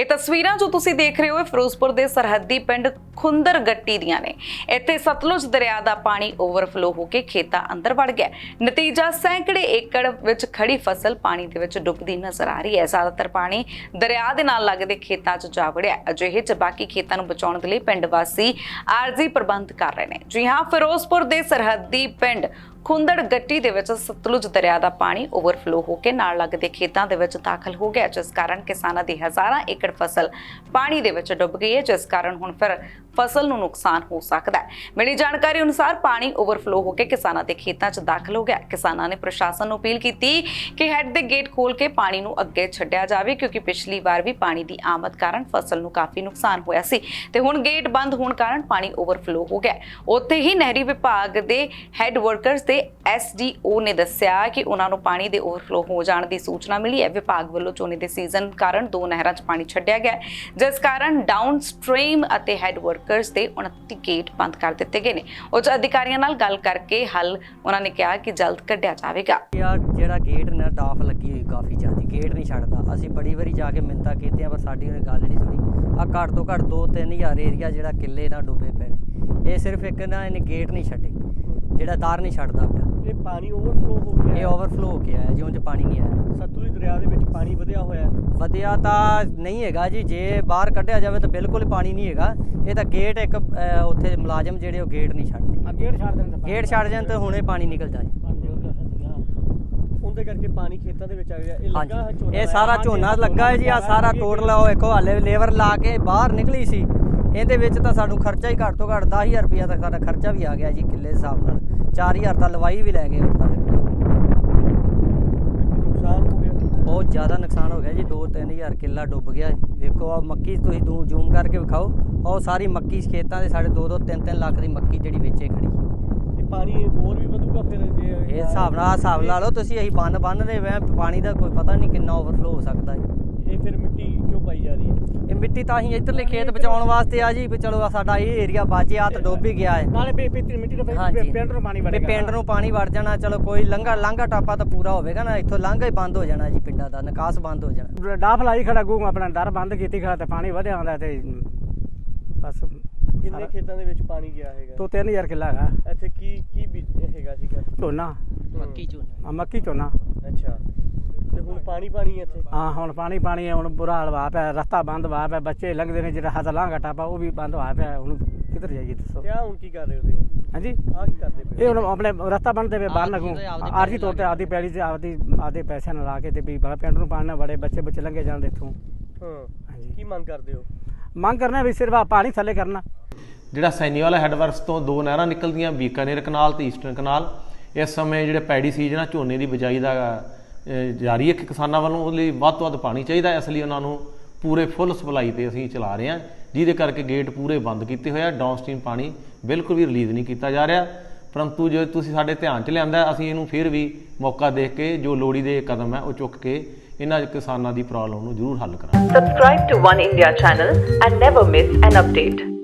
ਇਹ ਤਸਵੀਰਾਂ ਜੋ ਤੁਸੀਂ ਦੇਖ ਰਹੇ ਹੋ ਫਿਰੋਜ਼ਪੁਰ ਦੇ ਸਰਹੱਦੀ ਪਿੰਡ ਖੁੰਦਰ ਗੱਟੀ ਦੀਆਂ ਨੇ। ਇੱਥੇ ਸਤਲੁਜ ਦਰਿਆ ਦਾ ਪਾਣੀ ਓਵਰਫਲੋ ਹੋ ਕੇ ਖੇਤਾਂ ਅੰਦਰ ਵੜ ਗਿਆ ਨਤੀਜਾ ਸੈਂਕੜੇ ਏਕੜ ਵਿੱਚ ਖੜੀ ਫਸਲ ਪਾਣੀ ਦੇ ਵਿੱਚ ਡੁੱਬਦੀ ਨਜ਼ਰ ਆ ਰਹੀ ਹੈ। ਜ਼ਿਆਦਾਤਰ ਪਾਣੀ ਦਰਿਆ ਦੇ ਨਾਲ ਲੱਗਦੇ ਖੇਤਾਂ 'ਚ ਜਾ ਵੜਿਆ ਅਜਿਹੇ 'ਚ ਬਾਕੀ ਖੇਤਾਂ ਨੂੰ ਬਚਾਉਣ ਦੇ ਲਈ ਪਿੰਡ ਵਾਸੀ ਆਰਜ਼ੀ ਪ੍ਰਬੰਧ ਕਰ ਰਹੇ ਨੇ। ਜੀ ਹਾਂ, ਫਿਰੋਜ਼ਪੁਰ ਦੇ ਸਰਹੱਦੀ ਪਿੰਡ ਖੁੰਦੜ ਗੱਟੀ ਦੇ ਵਿੱਚ ਸਤਲੁਜ ਦਰਿਆ ਦਾ ਪਾਣੀ ਓਵਰਫਲੋ ਹੋ ਕੇ ਨਾਲ ਲੱਗਦੇ ਖੇਤਾਂ ਦੇ ਵਿੱਚ ਦਾਖਲ ਹੋ ਗਿਆ, ਜਿਸ ਕਾਰਨ ਕਿਸਾਨਾਂ ਦੀ ਹਜ਼ਾਰਾਂ ਏਕੜ ਫਸਲ ਪਾਣੀ ਦੇ ਵਿੱਚ ਡੁੱਬ ਗਈ ਹੈ, ਜਿਸ ਕਾਰਨ ਹੁਣ ਫਿਰ ਫਸਲ ਨੂੰ ਨੁਕਸਾਨ ਹੋ ਸਕਦਾ ਹੈ। ਮਿਲੀ ਜਾਣਕਾਰੀ ਅਨੁਸਾਰ ਪਾਣੀ ਓਵਰਫਲੋ ਹੋ ਕੇ ਕਿਸਾਨਾਂ ਦੇ ਖੇਤਾਂ 'ਚ ਦਾਖਲ ਹੋ ਗਿਆ। ਕਿਸਾਨਾਂ ਨੇ ਪ੍ਰਸ਼ਾਸਨ ਨੂੰ ਅਪੀਲ ਕੀਤੀ ਕਿ ਹੈੱਡ ਦੇ ਗੇਟ ਖੋਲ ਕੇ ਪਾਣੀ ਨੂੰ ਅੱਗੇ ਛੱਡਿਆ ਜਾਵੇ, ਕਿਉਂਕਿ ਪਿਛਲੀ ਵਾਰ ਵੀ ਪਾਣੀ ਦੀ ਆਮਦ ਕਾਰਨ ਫਸਲ ਨੂੰ ਕਾਫੀ ਨੁਕਸਾਨ ਹੋਇਆ ਸੀ ਤੇ ਹੁਣ ਗੇਟ ਬੰਦ ਹੋਣ ਕਾਰਨ ਪਾਣੀ ਓਵਰਫਲੋ ਹੋ ਗਿਆ ਉੱਥੇ ਹੀ ਨਹਿਰੀ ਵਿਭਾਗ ਦੇ ਹੈੱਡ ਵਰਕਰਸ ਤੇ ਐਸਡੀਓ ਨੇ ਦੱਸਿਆ ਕਿ ਉਹਨਾਂ ਨੂੰ ਪਾਣੀ ਦੇ ਓਵਰਫਲੋ ਹੋ ਜਾਣ ਦੀ ਸੂਚਨਾ ਮਿਲੀ। ਹੈ ਵਿਭਾਗ ਵੱਲੋਂ ਝੋਨੇ ਦੇ ਸੀਜ਼ਨ ਕਾਰਨ ਦੋ ਨਹਿਰਾਂ 'ਚ ਪਾਣੀ ਛੱਡਿਆ ਗਿਆ ਜਿਸ ਕਾਰਨ ਡਾਊਨ ਸਟ੍ਰੀਮ ਅਤੇ ਹੈਡ ਵਰਕਰਸ ਦੇ 29 ਗੇਟ ਬੰਦ ਕਰ ਦਿੱਤੇ ਗਏ ਨੇ। ਉੱਚ ਅਧਿਕਾਰੀਆਂ ਨਾਲ ਗੱਲ ਕਰਕੇ ਹੱਲ ਉਹਨਾਂ ਨੇ ਕਿਹਾ ਕਿ ਜਲਦ ਕੱਢਿਆ ਜਾਵੇਗਾ। ਯਾਰ ਜਿਹੜਾ ਗੇਟ ਨਾ ਡਾਫ ਲੱਗੀ ਹੋਈ ਕਾਫੀ ਜ਼ਿਆਦਾ ਗੇਟ ਨਹੀਂ ਛੱਡਦਾ। ਅਸੀਂ ਬੜੀ ਵਾਰੀ ਜਾ ਕੇ ਮਿੰਤਾ ਕੀਤੀਆਂ, ਪਰ ਸਾਡੀ ਉਹਨੇ ਗੱਲ ਨਹੀਂ ਸੁਣੀ। ਆ ਘੱਟ ਤੋਂ ਘੱਟ 2-3000 ਏਰੀਆ ਜਿਹੜਾ ਕਿੱਲੇ ਨਾਲ ਡੁੱਬੇ ਪਏ ਨੇ। ਇਹ ਸਿਰਫ ਇੱਕ ਨਾ, ਇਹਨੇ ਗੇਟ ਨਹੀਂ ਛੱਡੇ। ਜਿਹੜਾ ਤਾਰ ਨਹੀਂ ਛੱਡਦਾ ਪਿਆ। ਇਹ ਪਾਣੀ ਓਵਰਫਲੋ ਹੋ ਗਿਆ ਇਹ ਓਵਰਫਲੋ ਹੋ ਕੇ ਆਇਆ ਜਿਉਂ ਚ ਪਾਣੀ ਨਹੀਂ ਆਇਆ। ਸਤਲੁਜ ਦਰਿਆ ਦੇ ਵਿੱਚ ਪਾਣੀ ਵਧਿਆ ਹੋਇਆ ਹੈ। ਵਧਿਆ ਤਾਂ ਨਹੀਂ ਹੈਗਾ ਜੀ ਜੇ ਬਾਹਰ ਕੱਢਿਆ ਜਾਵੇ ਤਾਂ ਬਿਲਕੁਲ ਪਾਣੀ ਨਹੀਂ ਹੈਗਾ। ਇਹ ਤਾਂ ਗੇਟ ਇੱਕ ਅਹ, ਉੱਥੇ ਮੁਲਾਜ਼ਮ ਜਿਹੜੇ ਉਹ ਗੇਟ ਨਹੀਂ ਛੱਡਦੇ। ਗੇਟ ਛੱਡ ਦੇਣ ਗੇਟ ਛੱਡ ਜਾਣ ਤਾਂ ਹੁਣੇ ਪਾਣੀ ਨਿਕਲ ਜਾਏ ਉਹਦੇ ਕਰਕੇ ਪਾਣੀ ਖੇਤਾਂ ਦੇ ਵਿੱਚ ਆ ਗਿਆ। ਇਹ ਲੱਗਾ ਹੈ ਹਾਂਜੀ ਝੋਨਾ ਇਹ ਸਾਰਾ ਝੋਨਾ ਲੱਗਾ ਹੈ ਜੀ ਆ ਸਾਰਾ ਟੋਟਲ ਉਹ ਇੱਕ ਹਾਲੇ ਲੇਬਰ ਲਾ ਕੇ ਬਾਹਰ ਨਿਕਲੀ ਸੀ। ਇਹਦੇ ਵਿੱਚ ਤਾਂ ਸਾਨੂੰ ਖਰਚਾ ਹੀ ਘੱਟ ਤੋਂ ਘੱਟ 10000 ਰੁਪਇਆ ਤੱਕ ਸਾਡਾ ਖਰਚਾ ਵੀ ਆ ਗਿਆ ਜੀ ਕਿੱਲੇ ਦੇ ਹਿਸਾਬ ਨਾਲ। 4000 ਤਾਂ ਲਵਾਈ ਵੀ ਲੈ ਗਏ ਉਹ ਸਾਡੇ ਕੋਲ। ਨੁਕਸਾਨ ਹੋ ਗਿਆ। ਬਹੁਤ ਜ਼ਿਆਦਾ ਨੁਕਸਾਨ ਹੋ ਗਿਆ ਜੀ 2-3000 ਕਿੱਲਾ ਡੁੱਬ ਗਿਆ। ਵੇਖੋ ਆ ਮੱਕੀ ਤੁਸੀਂ ਦੂ ਜ਼ੂਮ ਕਰਕੇ ਵਿਖਾਓ। ਉਹ ਸਾਰੀ ਮੱਕੀ ਖੇਤਾਂ ਦੇ ਸਾਡੇ 2-2 3-3 ਲੱਖ ਦੀ ਮੱਕੀ ਜਿਹੜੀ ਵਿੱਚੇ ਖੜੀ। ਇਹ ਪਾਣੀ ਹੋਰ ਵੀ ਵਧੂਗਾ ਫਿਰ ਜੇ ਇਹ ਹਿਸਾਬ ਨਾਲ ਆਹ ਹਿਸਾਬ ਲਾ ਲਓ ਤੁਸੀਂ ਅਸੀਂ ਬੰਨ ਬੰਨ ਰਹੇ ਵੇ ਪਾਣੀ ਦਾ ਕੋਈ ਪਤਾ ਨਹੀਂ ਕਿੰਨਾ ਓਵਰਫਲੋ ਹੋ ਸਕਦਾ ਹੈ। ਇਹ ਫਿਰ ਮਿੱਟੀ ਕਿਉਂ ਪਾਈ ਜਾ ਰਹੀ ਹੈ? ਮਿੱਟੀ ਤਾਂ ਅਸੀਂ ਇੱਧਰਲੇ ਖੇਤ ਬਚਾਉਣ ਵਾਸਤੇ ਆ ਜੀ ਵੀ ਚਲੋ ਸਾਡਾ ਇਹ ਏਰੀਆ ਬਾਜੇ ਆ ਤਾਂ ਡੁੱਬ ਹੀ ਗਿਆ ਹੈ। ਨਾਲੇ ਪੇਪੀ ਮਿੱਟੀ ਦਾ ਪਿੰਡ ਨੂੰ ਪਾਣੀ ਵੀ ਪਿੰਡ ਨੂੰ ਪਾਣੀ ਵੜ ਜਾਣਾ ਚਲੋ ਕੋਈ ਲੰਘਾ ਲਾਂਘਾ ਟਾਪਾ ਤਾਂ ਪੂਰਾ ਹੋਵੇਗਾ ਨਾ ਇੱਥੋਂ ਲਾਂਘਾ ਹੀ ਬੰਦ ਹੋ ਜਾਣਾ ਜੀ ਪਿੰਡਾਂ ਦਾ ਨਿਕਾਸ ਬੰਦ ਹੋ ਜਾਣਾ। ਡਾਫ ਲਾਈ ਖੜਾ ਗੂੰ ਆਪਣਾ ਦਰ ਬੰਦ ਕੀਤੀ ਖੜਾ ਤੇ ਪਾਣੀ ਵਧਿਆ ਆਉਂਦਾ ਤੇ ਬਸ ਕਿੰਨੇ ਖੇਤਾਂ ਦੇ ਵਿੱਚ ਪਾਣੀ ਗਿਆ ਹੈਗਾ? ਤੋਂ 3000 ਕਿੱਲਾ ਹੈਗਾ। ਇੱਥੇ ਕੀ ਕੀ ਬੀਜ ਹੈਗਾ ਸੀਗਾ? ਝੋਨਾ। ਮੱਕੀ ਝੋਨਾ। ਆ ਮੱਕੀ ਝੋਨਾ। ਅੱਛਾ। ਤੇ ਹੁਣ ਪਾਣੀ ਪਾਣੀ ਹੈ ਇੱਥੇ? ਹਾਂ ਹੁਣ ਪਾਣੀ ਪਾਣੀ ਹੈ ਹੁਣ ਬੁਰਾ ਹਾਲ ਵਾ ਪਿਆ ਰਸਤਾ ਬੰਦ ਵਾ ਪਿਆ ਬੱਚੇ ਲੰਘਦੇ ਨੇ ਜਿਹੜਾ ਹੱਥ ਲਾਂਘਾ ਟਾਪਾ ਉਹ ਵੀ ਬੰਦ ਹੋਇਆ ਪਿਆ ਹੁਣ ਕਿੱਧਰ ਜਾਈਏ ਦੱਸੋ? ਤੇ ਆ ਹੁਣ ਕੀ ਕਰ ਰਹੇ ਹੋ ਤੁਸੀਂ? ਹਾਂਜੀ? ਆ ਕੀ ਕਰਦੇ ਪਏ ਇਹ ਹੁਣ ਆਪਣੇ ਰਸਤਾ ਬੰਦ ਦੇਵੇ ਬਾਹਰ ਆਪਦੀ ਆਰਜੀ ਤੌਰ ਤੇ। ਆਪਦੀ ਪੈਲੀ ਤੇ ਆਪਦੀ ਆਪਦੇ ਪੈਸਿਆਂ ਨਾਲ ਲਾ ਕੇ ਤੇ ਵੀ ਬੜਾ ਪਿੰਡ ਨੂੰ ਪਾਣੀ ਵੜੇ ਬੱਚੇ ਬੱਚੇ ਲੰਘੇ ਜਾਣ ਦੇ ਇੱਥੋਂ। ਹਾਂ। ਹਾਂਜੀ। ਕੀ ਮੰਗ ਕਰਦੇ ਹੋ? ਮੰਗ ਕਰਨਾ ਵੀ ਸਿਰਫ ਪਾਣੀ ਥੱਲੇ ਕਰਨਾ। ਜਿਹੜਾ ਸੈਨੀਵਾਲਾ ਹੈਡਵਰਕਸ ਤੋਂ ਦੋ ਨਹਿਰਾਂ ਨਿਕਲਦੀਆਂ ਬੀਕਾਨੇਰ ਕਨਾਲ ਤੇ ਈਸਟਰਨ ਕਨਾਲ ਇਸ ਸਮੇਂ ਜਿਹੜੇ ਪੈਡੀ ਸੀਜ਼ਨ ਆ ਝੋਨੇ ਦੀ ਬਿਜਾਈ ਦਾ ਜਾਰੀ ਹੈ ਕਿ ਕਿਸਾਨਾਂ ਵੱਲੋਂ ਉਹਦੇ ਲਈ ਵੱਧ ਤੋਂ ਵੱਧ ਪਾਣੀ ਚਾਹੀਦਾ ਇਸ ਲਈ ਉਹਨਾਂ ਨੂੰ ਪੂਰੇ ਫੁੱਲ ਸਪਲਾਈ ਤੇ ਅਸੀਂ ਚਲਾ ਰਹੇ ਹਾਂ। ਜਿਹਦੇ ਕਰਕੇ ਗੇਟ ਪੂਰੇ ਬੰਦ ਕੀਤੇ ਹੋਏ ਆ। ਡਾਊਨਸਟ੍ਰੀਮ ਪਾਣੀ ਬਿਲਕੁਲ ਵੀ ਰਿਲੀਜ਼ ਨਹੀਂ ਕੀਤਾ ਜਾ ਰਿਹਾ। ਪਰੰਤੂ ਜੇ ਤੁਸੀਂ ਸਾਡੇ ਧਿਆਨ 'ਚ ਲਿਆਂਦਾ ਅਸੀਂ ਇਹਨੂੰ ਫਿਰ ਵੀ ਮੌਕਾ ਦੇਖ ਕੇ, ਜੋ ਲੋੜੀ ਦੇ ਕਦਮ ਹੈ, ਉਹ ਚੁੱਕ ਕੇ ਇਹਨਾਂ ਕਿਸਾਨਾਂ ਦੀ ਪ੍ਰੋਬਲਮ ਨੂੰ ਜ਼ਰੂਰ ਹੱਲ ਕਰਾਂਗੇ। Subscribe to One India channel and never miss an update.